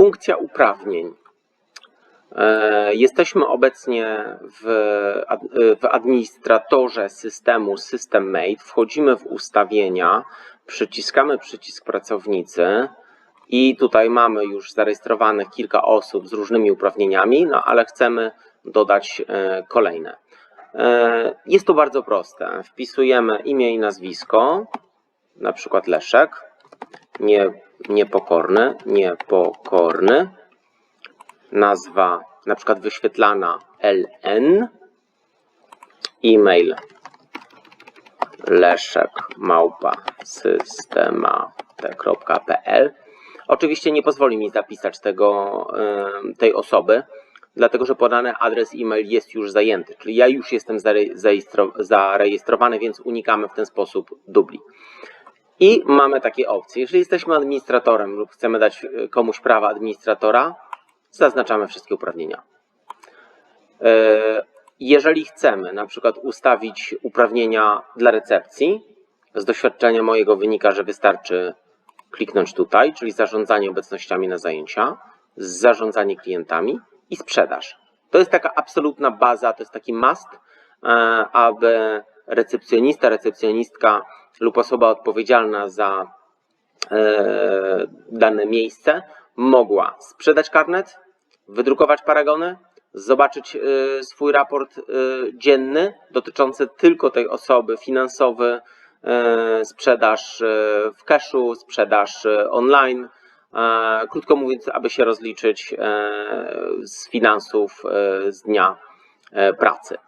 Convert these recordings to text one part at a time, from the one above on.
Funkcja uprawnień. E, Jesteśmy obecnie w, w administratorze systemu SystemMate. Wchodzimy w ustawienia, przyciskamy przycisk pracownicy i tutaj mamy już zarejestrowanych kilka osób z różnymi uprawnieniami, no ale chcemy dodać e, kolejne. E, Jest to bardzo proste. Wpisujemy imię i nazwisko, na przykład Leszek, nie, niepokorny, niepokorny nazwa na przykład wyświetlana LN, e-mail leszek małpa. Oczywiście nie pozwoli mi zapisać tego, tej osoby, dlatego że podany adres e-mail jest już zajęty, czyli ja już jestem zarejestrowany, więc unikamy w ten sposób dubli. I mamy takie opcje. Jeżeli jesteśmy administratorem lub chcemy dać e, komuś prawa administratora, zaznaczamy wszystkie uprawnienia. E, Jeżeli chcemy na przykład ustawić uprawnienia dla recepcji, z doświadczenia mojego wynika, że wystarczy kliknąć tutaj, czyli zarządzanie obecnościami na zajęcia, zarządzanie klientami i sprzedaż. To jest taka absolutna baza, to jest taki must, e, aby recepcjonista, recepcjonistka lub osoba odpowiedzialna za e, dane miejsce mogła sprzedać karnet, wydrukować paragony, zobaczyć e, swój raport e, dzienny dotyczący tylko tej osoby, finansowy, e, sprzedaż e, w cashu, sprzedaż e, online. E, Krótko mówiąc, aby się rozliczyć e, z finansów e, z dnia e, pracy.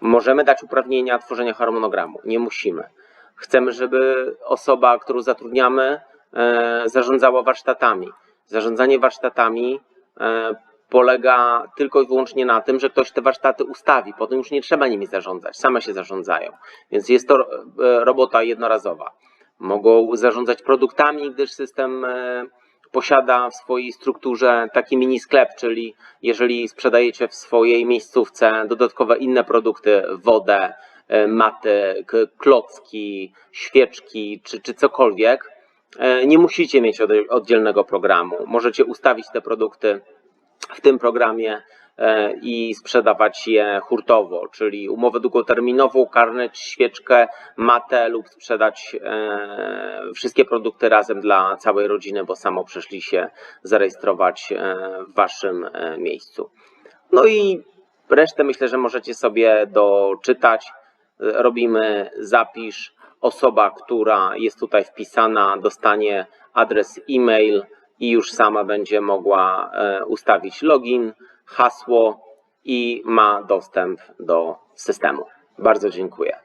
Możemy dać uprawnienia tworzenia harmonogramu, nie musimy. Chcemy, żeby osoba, którą zatrudniamy, e, zarządzała warsztatami. Zarządzanie warsztatami e, polega tylko i wyłącznie na tym, że ktoś te warsztaty ustawi. Potem już nie trzeba nimi zarządzać, same się zarządzają. Więc jest to e, robota jednorazowa. Mogą zarządzać produktami, gdyż system posiada w swojej strukturze taki mini sklep, czyli jeżeli sprzedajecie w swojej miejscówce dodatkowe inne produkty, wodę, e, maty, k- klocki, świeczki czy, czy cokolwiek, e, nie musicie mieć oddzielnego programu. Możecie ustawić te produkty w tym programie e, i sprzedawać je hurtowo, czyli umowę długoterminową, karnet, świeczkę, matę lub sprzedać wszystkie produkty razem dla całej rodziny, bo samo przyszli się zarejestrować w waszym miejscu. No i resztę myślę, że możecie sobie doczytać. Robimy zapisz. Osoba, która jest tutaj wpisana, dostanie adres e-mail i już sama będzie mogła e, ustawić login, hasło i ma dostęp do systemu. Bardzo dziękuję.